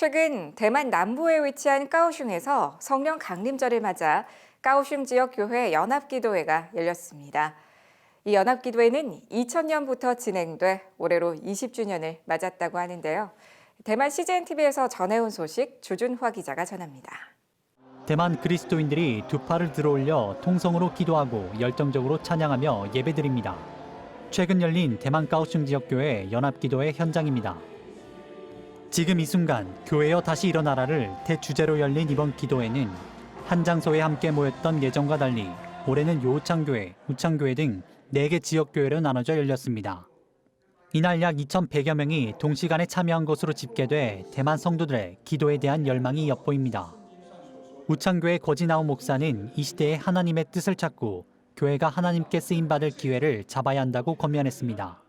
최근 대만 남부에 위치한 까오슝에서 성령 강림절을 맞아 까오슝 지역 교회 연합기도회가 열렸습니다. 이 연합기도회는 2000년부터 진행돼 올해로 20주년을 맞았다고 하는데요. 대만 CGN TV에서 전해온 소식 주준화 기자가 전합니다. 대만 그리스도인들이 두 팔을 들어올려 통성으로 기도하고 열정적으로 찬양하며 예배드립니다. 최근 열린 대만 까오슝 지역교회 연합기도회 현장입니다. 지금 이 순간 교회여 다시 일어나라를 대주제로 열린 이번 기도회는 한 장소에 함께 모였던 예정과 달리 올해는 요창교회, 우창교회 등 4개 지역교회로 나눠져 열렸습니다. 이날 약 2,100여 명이 동시간에 참여한 것으로 집계돼 대만 성도들의 기도에 대한 열망이 엿보입니다. 우창교회 거지나우 목사는 이 시대에 하나님의 뜻을 찾고 교회가 하나님께 쓰임 받을 기회를 잡아야 한다고 권면했습니다.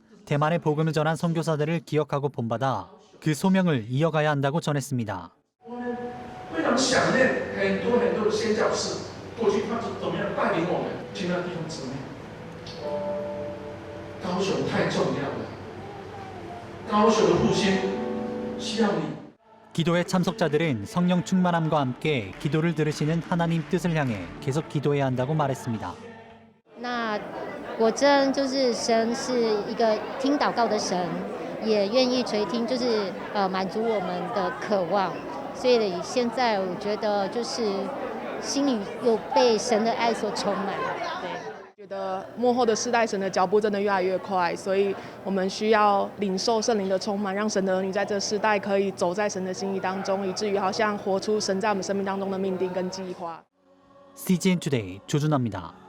대만의 복음을 전한 선교사들을 기억하고 본받아 그 소명을 이어가야 한다고 전했습니다. 기도에 참석자들은 성령 충만함과 함께 기도를 들으시는 하나님 뜻을 향해 계속 기도해야 한다고 말했습니다. 나 果真就是神是一个听祷告的神，也愿意垂听，就是呃满足我们的渴望。所以现在我觉得就是心里有被神的爱所充满。对，觉得幕后的世代神的脚步真的越来越快，所以我们需要领受圣灵的充满，让神的儿女在这世代可以走在神的心意当中，以至于好像活出神在我们生命当中的命定跟计划。C J Today 조 준。